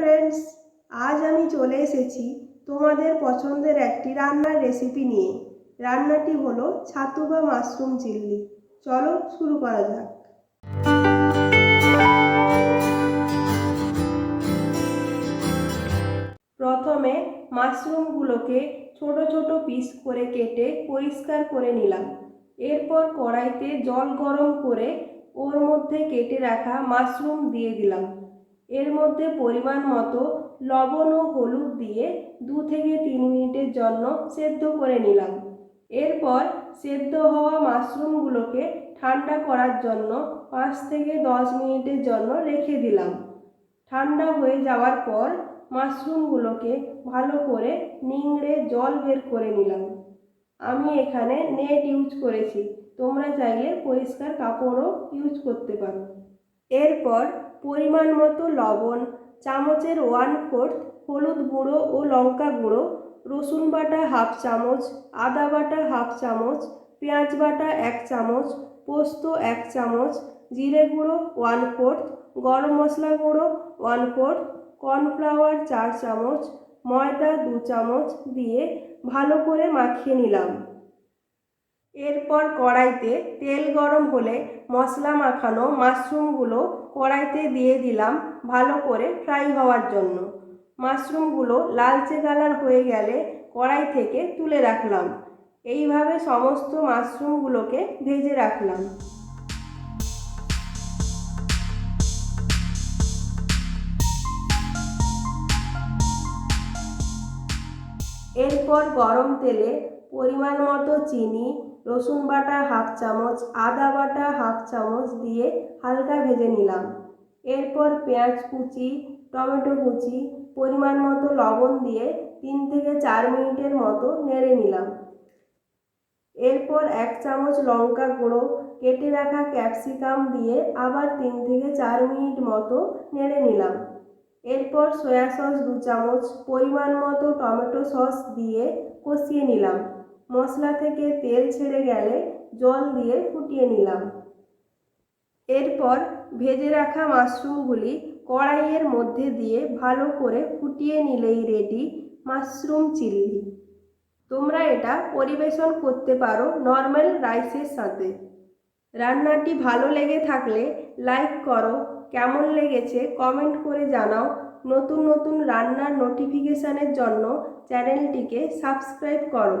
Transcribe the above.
Friends আজ আমি চলে এসেছি তোমাদের পছন্দের একটি রান্নার রেসিপি নিয়ে। রান্নাটি হলো ছাতু বা মাশরুম চিল্লি। চলো শুরু করা যাক। প্রথমে মাশরুমগুলোকে ছোট ছোট পিস করে কেটে পরিষ্কার করে নিলাম। এরপর কড়াইতে জল গরম করে ওর মধ্যে কেটে রাখা মাশরুম দিয়ে দিলাম। এর মধ্যে পরিমাণ মতো লবণ ও হলুদ দিয়ে দু থেকে তিন মিনিটের জন্য সেদ্ধ করে নিলাম। এরপর সেদ্ধ হওয়া মাশরুমগুলোকে ঠান্ডা করার জন্য পাঁচ থেকে দশ মিনিটের জন্য রেখে দিলাম। ঠান্ডা হয়ে যাওয়ার পর মাশরুমগুলোকে ভালো করে নিংড়ে জল বের করে নিলাম। আমি এখানে নেট ইউজ করেছি, তোমরা চাইলে পরিষ্কার কাপড়ও ইউজ করতে পারো। এরপর পরিমাণ মতো লবণ, চামচের ওয়ান ফোর্থ হলুদ গুঁড়ো ও লঙ্কা গুঁড়ো, রসুন বাটা হাফ চামচ, আদা বাটা হাফ চামচ, পেঁয়াজ বাটা এক চামচ, পোস্ত এক চামচ, জিরে গুঁড়ো ওয়ান ফোর্থ, গরম মশলা গুঁড়ো ওয়ান ফোর্থ, কর্নফ্লাওয়ার চার চামচ, ময়দা দু চামচ দিয়ে ভালো করে মাখিয়ে নিলাম। এরপর কড়াইতে তেল গরম হলে মশলা মাখানো মাশরুমগুলো কড়াইতে দিয়ে দিলাম ভালো করে ফ্রাই হওয়ার জন্য। মাশরুমগুলো লালচে কালার হয়ে গেলে কড়াই থেকে তুলে রাখলাম। এইভাবে সমস্ত মাশরুমগুলোকে ভেজে রাখলাম। এরপর গরম তেলে পরিমাণ মতো চিনি রসুন বাটা হাফ চামচ, আদা বাটা হাফ চামচ দিয়ে হালকা ভেজে নিলাম। এরপর পেঁয়াজ কুচি, টমেটো কুচি, পরিমাণ মতো লবণ দিয়ে তিন থেকে চার মিনিটের মতো নেড়ে নিলাম। এরপর এক চামচ লঙ্কা গুঁড়ো, কেটে রাখা ক্যাপসিকাম দিয়ে আবার তিন থেকে চার মিনিট মতো নেড়ে নিলাম। এরপর সয়া সস দু চামচ, পরিমাণ মতো টমেটো সস দিয়ে কষিয়ে নিলাম। মশলা থেকে তেল ছেড়ে গেলে জল দিয়ে ফুটিয়ে নিলাম। এরপর ভেজে রাখা মাশরুমগুলি কড়াইয়ের মধ্যে দিয়ে ভালো করে ফুটিয়ে নিলেই রেডি মাশরুম চিল্লি। তোমরা এটা পরিবেশন করতে পারো নর্মাল রাইসের সাথে। রান্নাটি ভালো লেগে থাকলে লাইক করো, কেমন লেগেছে কমেন্ট করে জানাও। নতুন নতুন রান্নার নোটিফিকেশানের জন্য চ্যানেলটিকে সাবস্ক্রাইব করো।